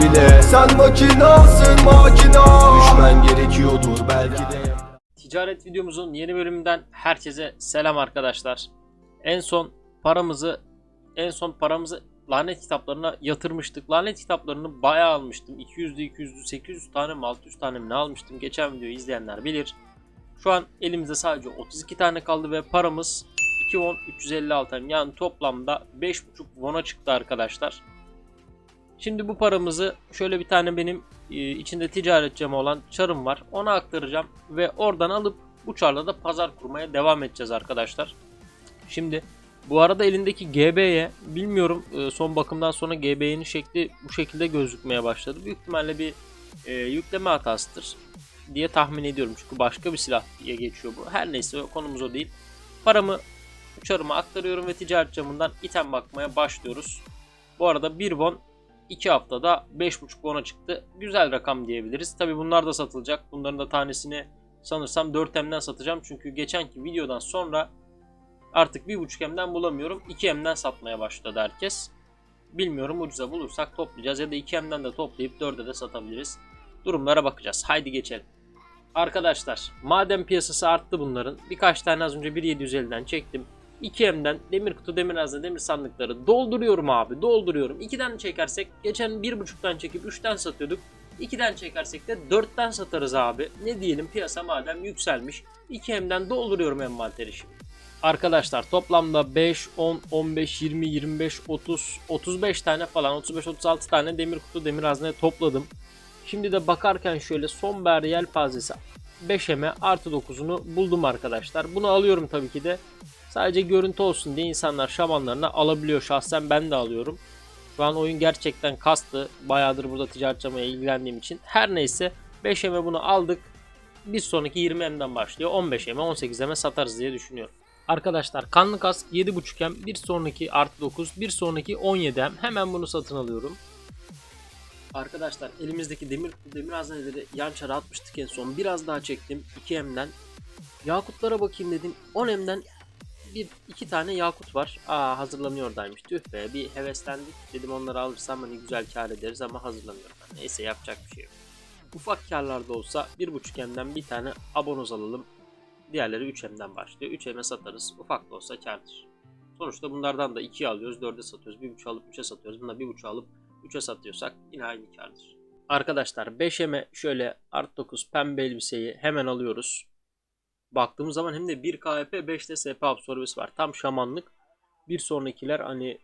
bile Sen makinasın makina Düşmen gerekiyordur belki de Ticaret videomuzun yeni bölümünden herkese selam arkadaşlar. En son paramızı en son paramızı lanet kitaplarına yatırmıştık. Lanet kitaplarını bayağı almıştım. 200'lü 200'lü 800 tane mi 600 tane mi ne almıştım. Geçen videoyu izleyenler bilir. Şu an elimizde sadece 32 tane kaldı ve paramız 2 won 356 hem yani toplamda 5.5 won'a çıktı arkadaşlar. Şimdi bu paramızı şöyle bir tane benim e, içinde ticaret camı olan çarım var. Ona aktaracağım ve oradan alıp bu çarla da pazar kurmaya devam edeceğiz arkadaşlar. Şimdi bu arada elindeki GB'ye bilmiyorum e, son bakımdan sonra GB'nin şekli bu şekilde gözükmeye başladı. Büyük ihtimalle bir e, yükleme hatasıdır diye tahmin ediyorum. Çünkü başka bir silah diye geçiyor bu. Her neyse konumuz o değil. Paramı çarıma aktarıyorum ve ticaret camından item bakmaya başlıyoruz. Bu arada 1 won 2 haftada 5.5 won'a çıktı. Güzel rakam diyebiliriz. Tabi bunlar da satılacak. Bunların da tanesini sanırsam 4M'den satacağım. Çünkü geçenki videodan sonra artık 1.5M'den bulamıyorum. 2M'den satmaya başladı herkes. Bilmiyorum ucuza bulursak toplayacağız ya da 2M'den de toplayıp 4'e de satabiliriz. Durumlara bakacağız. Haydi geçelim. Arkadaşlar madem piyasası arttı bunların birkaç tane az önce 1.750'den çektim. 2M'den demir kutu, demir hazne, demir sandıkları dolduruyorum abi. Dolduruyorum. 2'den çekersek geçen 1.5'tan çekip 3'ten satıyorduk. 2'den çekersek de 4'ten satarız abi. Ne diyelim piyasa madem yükselmiş. 2M'den dolduruyorum envanteri şimdi. Arkadaşlar toplamda 5, 10, 15, 20, 25, 30, 35 tane falan 35-36 tane demir kutu, demir hazne topladım. Şimdi de bakarken şöyle son bir yelpazesi 5M'e artı 9'unu buldum arkadaşlar. Bunu alıyorum tabii ki de. Sadece görüntü olsun diye insanlar şamanlarına alabiliyor. Şahsen ben de alıyorum. Şu an oyun gerçekten kastı. Bayağıdır burada ticaret camaya ilgilendiğim için. Her neyse 5M'e bunu aldık. Bir sonraki 20M'den başlıyor. 15M'e 18M'e satarız diye düşünüyorum. Arkadaşlar kanlı kask 7.5M bir sonraki artı 9 bir sonraki 17M hemen bunu satın alıyorum. Arkadaşlar elimizdeki demir demir hazneleri yan çara atmıştık en son. Biraz daha çektim 2M'den. Yakutlara bakayım dedim. 10M'den bir iki tane yakut var. Aa hazırlanıyordaymış. Tüh be bir heveslendik. Dedim onları alırsam hani güzel kar ederiz ama hazırlanıyorum. Neyse yapacak bir şey yok. Ufak karlarda olsa 1.5M'den bir tane abonoz alalım. Diğerleri 3M'den başlıyor. 3M'e satarız. Ufak da olsa kardır. Sonuçta bunlardan da 2'ye alıyoruz, 4'e satıyoruz. 1.5 alıp 3'e satıyoruz. Bunda 1.5 alıp 3'e satıyorsak yine aynı kardır. Arkadaşlar 5M'e şöyle art 9 pembe elbiseyi hemen alıyoruz. Baktığımız zaman hem de 1 KP 5'te SP absorbesi var. Tam şamanlık. Bir sonrakiler hani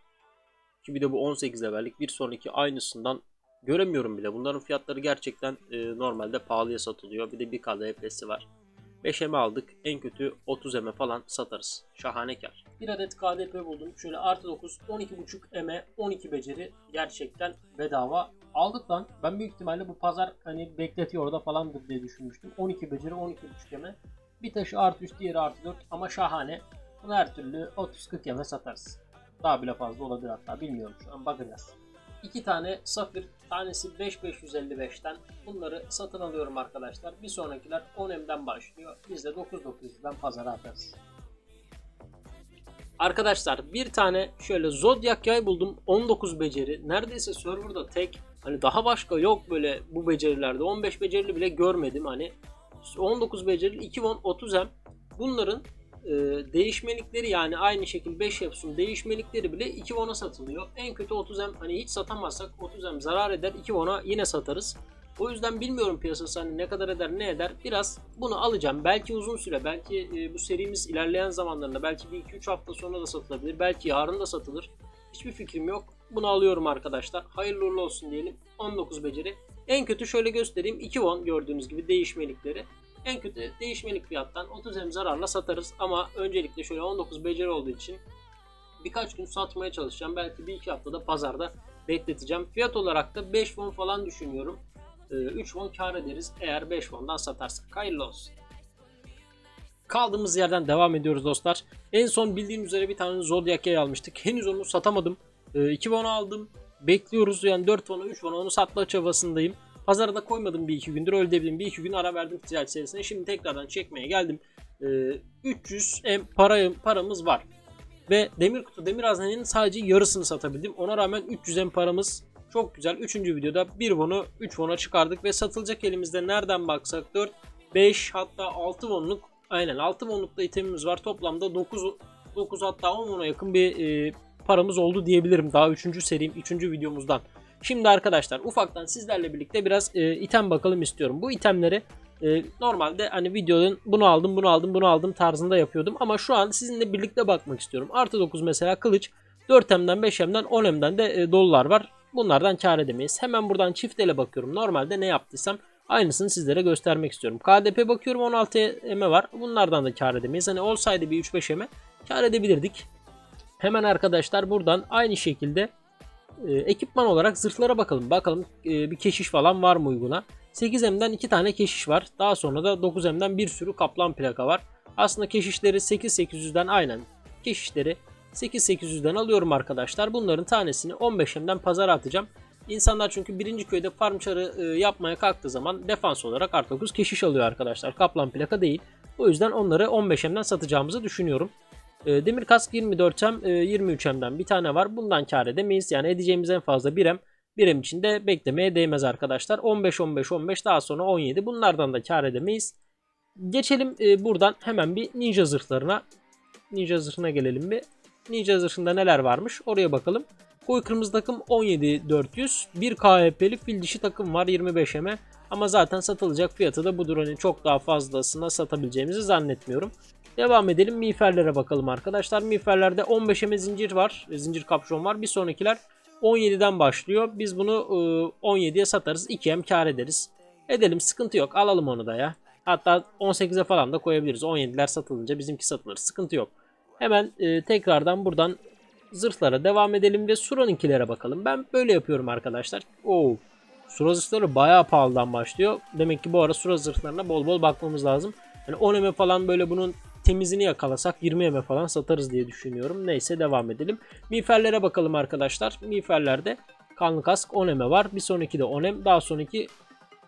ki bir de bu 18 levellik bir sonraki aynısından göremiyorum bile. Bunların fiyatları gerçekten e, normalde pahalıya satılıyor. Bir de 1 KDP'si var. 5M aldık. En kötü 30M falan satarız. Şahane kar. Bir adet KDP buldum. Şöyle artı 9 12.5 M 12 beceri gerçekten bedava. Aldık lan. Ben büyük ihtimalle bu pazar hani bekletiyor orada falandır diye düşünmüştüm. 12 beceri 12.5 M. Bir taşı artı 3 diğeri artı 4 ama şahane. Bunu her türlü 30-40 yeme satarız. Daha bile fazla olabilir hatta bilmiyorum şu an bakacağız. İki tane safir tanesi 5555'ten bunları satın alıyorum arkadaşlar. Bir sonrakiler 10M'den başlıyor. Biz de 9900'den pazara atarız. Arkadaşlar bir tane şöyle Zodiac yay buldum 19 beceri. Neredeyse serverda tek. Hani daha başka yok böyle bu becerilerde. 15 becerili bile görmedim hani. 19 becerili 2 won 30M. Bunların e, değişmelikleri yani aynı şekilde 5 yapısının değişmelikleri bile 2 won'a satılıyor. En kötü 30M hani hiç satamazsak 30M zarar eder 2 won'a yine satarız. O yüzden bilmiyorum piyasası hani ne kadar eder ne eder. Biraz bunu alacağım. Belki uzun süre belki e, bu serimiz ilerleyen zamanlarında belki bir 2-3 hafta sonra da satılabilir. Belki yarın da satılır. Hiçbir fikrim yok. Bunu alıyorum arkadaşlar. Hayırlı uğurlu olsun diyelim. 19 beceri. En kötü şöyle göstereyim. 2 won gördüğünüz gibi değişmelikleri. En kötü değişmelik fiyattan 30 hem zararla satarız ama öncelikle şöyle 19 beceri olduğu için birkaç gün satmaya çalışacağım. Belki 1-2 haftada pazarda bekleteceğim. Fiyat olarak da 5 won falan düşünüyorum. Ee, 3 won kar ederiz eğer 5 wondan satarsak. Hayırlı olsun. Kaldığımız yerden devam ediyoruz dostlar. En son bildiğim üzere bir tane Zodiac Yay almıştık. Henüz onu satamadım. 2 won aldım. Bekliyoruz yani 4 won'a 3 won'a onu satma çabasındayım. Pazara da koymadım bir iki gündür öyle diyebilirim. Bir iki gün ara verdim ticaret serisine. Şimdi tekrardan çekmeye geldim. Ee, 300 em para, paramız var. Ve demir kutu demir haznenin sadece yarısını satabildim. Ona rağmen 300 em paramız çok güzel. Üçüncü videoda 1 won'u 3 won'a çıkardık ve satılacak elimizde nereden baksak 4, 5 hatta 6 won'luk aynen 6 won'luk da itemimiz var. Toplamda 9 9 hatta 10 won'a yakın bir e, paramız oldu diyebilirim daha 3. serim 3. videomuzdan. Şimdi arkadaşlar ufaktan sizlerle birlikte biraz e, item bakalım istiyorum. Bu itemleri e, normalde hani videonun bunu aldım bunu aldım bunu aldım tarzında yapıyordum. Ama şu an sizinle birlikte bakmak istiyorum. Artı 9 mesela kılıç 4M'den 5M'den 10M'den de e, dolular var. Bunlardan kar edemeyiz. Hemen buradan çift ele bakıyorum. Normalde ne yaptıysam aynısını sizlere göstermek istiyorum. KDP bakıyorum 16 eme var. Bunlardan da kar edemeyiz. Hani olsaydı bir 3-5 eme kar edebilirdik. Hemen arkadaşlar buradan aynı şekilde e, ekipman olarak zırhlara bakalım. Bakalım e, bir keşiş falan var mı uyguna. 8M'den 2 tane keşiş var. Daha sonra da 9M'den bir sürü kaplan plaka var. Aslında keşişleri 8800'den aynen keşişleri 8800'den alıyorum arkadaşlar. Bunların tanesini 15M'den pazara atacağım. İnsanlar çünkü birinci köyde farm çarı e, yapmaya kalktığı zaman defans olarak artı 9 keşiş alıyor arkadaşlar. Kaplan plaka değil. O yüzden onları 15M'den satacağımızı düşünüyorum. E, Demir kask 24M, e, 23M'den bir tane var. Bundan kar edemeyiz. Yani edeceğimiz en fazla 1M. 1M için de beklemeye değmez arkadaşlar. 15, 15, 15 daha sonra 17. Bunlardan da kar edemeyiz. Geçelim e, buradan hemen bir ninja zırhlarına. Ninja zırhına gelelim bir. Ninja zırhında neler varmış oraya bakalım. Koyu kırmızı takım 17400. 1 KHP'lik fil dişi takım var 25M'e. Ama zaten satılacak fiyatı da budur. Hani çok daha fazlasına satabileceğimizi zannetmiyorum. Devam edelim. Miğferlere bakalım arkadaşlar. Miğferlerde 15'eme zincir var. e, Zincir kapşon var. Bir sonrakiler 17'den başlıyor. Biz bunu e, 17'ye satarız. 2M kar ederiz. Edelim sıkıntı yok. Alalım onu da ya. Hatta 18'e falan da koyabiliriz. 17'ler satılınca bizimki satılır. Sıkıntı yok. Hemen e, tekrardan buradan zırhlara devam edelim ve Sura'ninkilere bakalım. Ben böyle yapıyorum arkadaşlar. Oo. Sura zırhları bayağı pahalıdan başlıyor. Demek ki bu ara Sura zırhlarına bol bol bakmamız lazım. Yani 10 eme falan böyle bunun temizini yakalasak 20 eme falan satarız diye düşünüyorum. Neyse devam edelim. Miğferlere bakalım arkadaşlar. Miğferlerde kanlı kask 10 eme var. Bir sonraki de 10 em. Daha sonraki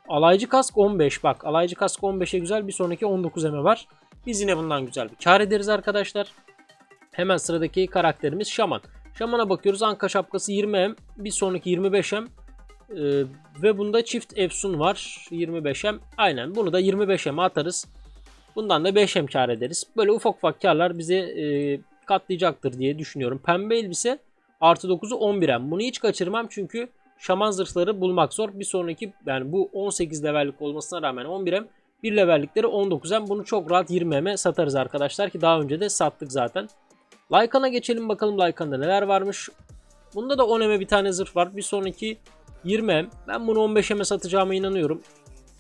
alaycı kask 15. Bak alaycı kask 15'e güzel. Bir sonraki 19 eme var. Biz yine bundan güzel bir kar ederiz arkadaşlar. Hemen sıradaki karakterimiz Şaman. Şaman'a bakıyoruz. Anka şapkası 20M. Bir sonraki 25M. Ee, ve bunda çift Efsun var. 25M. Aynen bunu da 25M atarız. Bundan da 5M kar ederiz. Böyle ufak ufak karlar bize e, katlayacaktır diye düşünüyorum. Pembe elbise artı 9'u 11M. Bunu hiç kaçırmam çünkü şaman zırhları bulmak zor. Bir sonraki yani bu 18 levellik olmasına rağmen 11M. Bir levellikleri 19M. Bunu çok rahat 20M'e satarız arkadaşlar ki daha önce de sattık zaten. Lycan'a geçelim bakalım Lycan'da neler varmış. Bunda da 10M'e bir tane zırh var. Bir sonraki 20M. Ben bunu 15M'e satacağıma inanıyorum.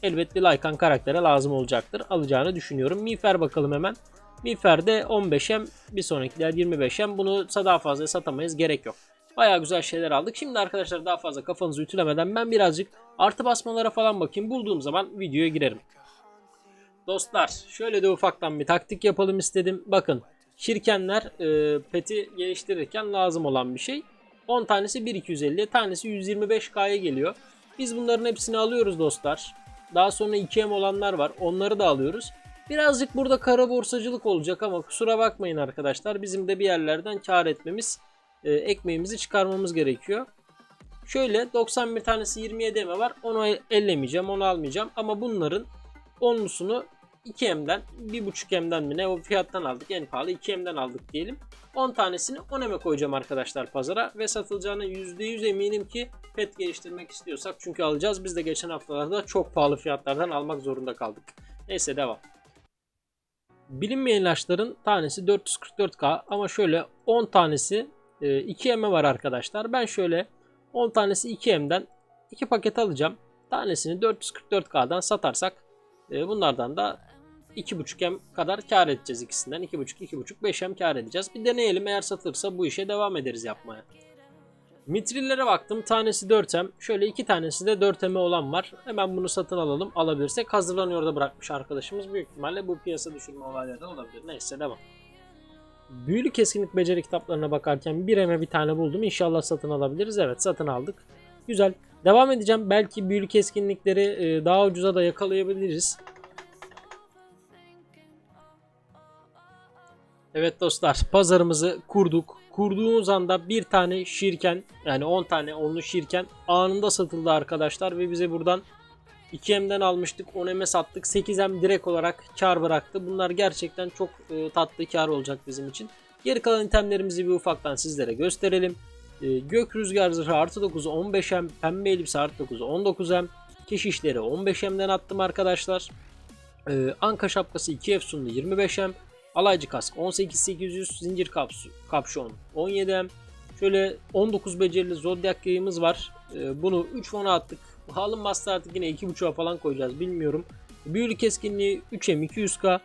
Elbet bir Lycan karaktere lazım olacaktır. Alacağını düşünüyorum. Miğfer bakalım hemen. Miğfer'de 15M. Bir sonrakiler 25M. Bunu daha fazla satamayız. Gerek yok. Baya güzel şeyler aldık. Şimdi arkadaşlar daha fazla kafanızı ütülemeden ben birazcık artı basmalara falan bakayım. Bulduğum zaman videoya girerim. Dostlar şöyle de ufaktan bir taktik yapalım istedim. Bakın şirkenler e, peti geliştirirken lazım olan bir şey. 10 tanesi 1250, tanesi 125K'ya geliyor. Biz bunların hepsini alıyoruz dostlar. Daha sonra 2M olanlar var. Onları da alıyoruz. Birazcık burada kara borsacılık olacak ama kusura bakmayın arkadaşlar. Bizim de bir yerlerden kar etmemiz, e, ekmeğimizi çıkarmamız gerekiyor. Şöyle 91 tanesi 27 M var. Onu ellemeyeceğim, onu almayacağım. Ama bunların 10'lusunu 2M'den 1.5M'den mi ne o fiyattan aldık en pahalı 2M'den aldık diyelim. 10 tanesini 10M'e koyacağım arkadaşlar pazara ve satılacağına %100 eminim ki pet geliştirmek istiyorsak çünkü alacağız. Biz de geçen haftalarda çok pahalı fiyatlardan almak zorunda kaldık. Neyse devam. Bilinmeyen ilaçların tanesi 444k ama şöyle 10 tanesi 2M var arkadaşlar. Ben şöyle 10 tanesi 2M'den 2 paket alacağım. Tanesini 444k'dan satarsak e, bunlardan da 2.5M kadar kar edeceğiz ikisinden. 2.5 2.5 5M kar edeceğiz. Bir deneyelim eğer satılırsa bu işe devam ederiz yapmaya. Mitrillere baktım. Tanesi 4M. Şöyle iki tanesi de 4M olan var. Hemen bunu satın alalım. Alabilirsek hazırlanıyor da bırakmış arkadaşımız. Büyük ihtimalle bu piyasa düşürme olayları olabilir. Neyse devam. Büyülü keskinlik beceri kitaplarına bakarken bir eme bir tane buldum. İnşallah satın alabiliriz. Evet satın aldık. Güzel. Devam edeceğim. Belki büyülü keskinlikleri e, daha ucuza da yakalayabiliriz. Evet dostlar pazarımızı kurduk. Kurduğumuz anda bir tane şirken yani 10 tane onlu şirken anında satıldı arkadaşlar ve bize buradan 2M'den almıştık 10M'e sattık 8M direkt olarak kar bıraktı. Bunlar gerçekten çok e, tatlı kar olacak bizim için. Geri kalan itemlerimizi bir ufaktan sizlere gösterelim. E, gök rüzgar zırhı artı 9'u 15M, pembe elbise artı 9'u 19M, keşişleri 15M'den attım arkadaşlar. E, anka şapkası 2 efsunlu 25M, alaycı kask 18800, zincir kapsu, kapşon 17M. Şöyle 19 becerili zodyak yayımız var. E, bunu 3 fona attık. Alınmazsa artık yine 2.5'a falan koyacağız bilmiyorum. Büyülü keskinliği 3M 200k.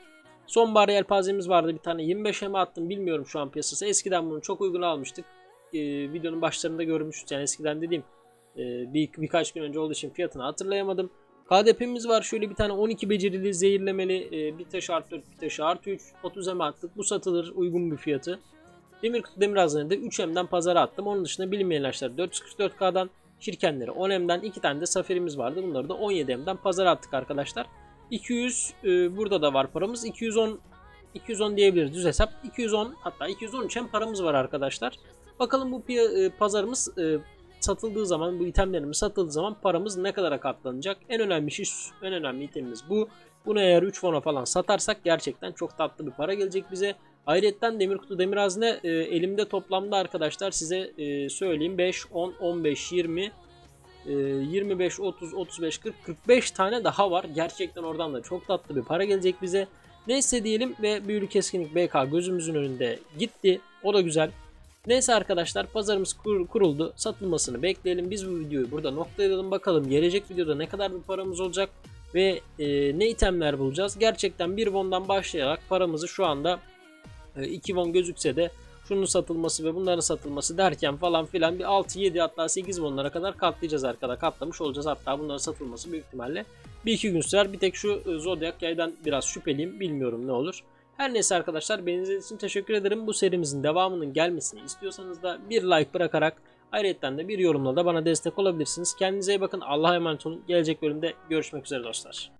Sonbahar yelpazemiz vardı bir tane 25'e attım bilmiyorum şu an piyasası. Eskiden bunu çok uygun almıştık. Ee, videonun başlarında görmüştük yani eskiden dediğim e, bir, birkaç gün önce olduğu için fiyatını hatırlayamadım. KDP'miz var şöyle bir tane 12 becerili zehirlemeli e, bir taş artı 4 bir taş artı 3 30 M attık bu satılır uygun bir fiyatı. Demir kutu demir hazırını da 3M'den pazara attım. Onun dışında bilinmeyen ilaçlar 444K'dan şirkenleri 10M'den 2 tane de saferimiz vardı. Bunları da 17M'den pazara attık arkadaşlar. 200 e, burada da var paramız. 210 210 diyebiliriz düz hesap. 210 hatta 213 hem paramız var arkadaşlar. Bakalım bu e, pazarımız e, satıldığı zaman bu itemlerimiz satıldığı zaman paramız ne kadara katlanacak? En önemli şey en önemli itemimiz bu. Bunu eğer 3 fona falan satarsak gerçekten çok tatlı bir para gelecek bize. Ayrıca demir kutu demir hazne e, elimde toplamda arkadaşlar size e, söyleyeyim 5 10 15 20 e, 25 30 35 40 45 tane daha var. Gerçekten oradan da çok tatlı bir para gelecek bize. Neyse diyelim ve büyülü keskinlik BK gözümüzün önünde gitti. O da güzel. Neyse arkadaşlar pazarımız kur- kuruldu. Satılmasını bekleyelim. Biz bu videoyu burada noktalayalım. Bakalım gelecek videoda ne kadar bir paramız olacak ve e, ne itemler bulacağız. Gerçekten bir won'dan başlayarak paramızı şu anda 2 won gözükse de şunun satılması ve bunların satılması derken falan filan bir 6 7 hatta 8 wonlara kadar katlayacağız arkada. Katlamış olacağız. Hatta bunların satılması büyük ihtimalle bir iki gün sürer. Bir tek şu e, Zodiac yaydan biraz şüpheliyim. Bilmiyorum ne olur. Her neyse arkadaşlar beni için teşekkür ederim. Bu serimizin devamının gelmesini istiyorsanız da bir like bırakarak ayrıca de bir yorumla da bana destek olabilirsiniz. Kendinize iyi bakın. Allah'a emanet olun. Gelecek bölümde görüşmek üzere dostlar.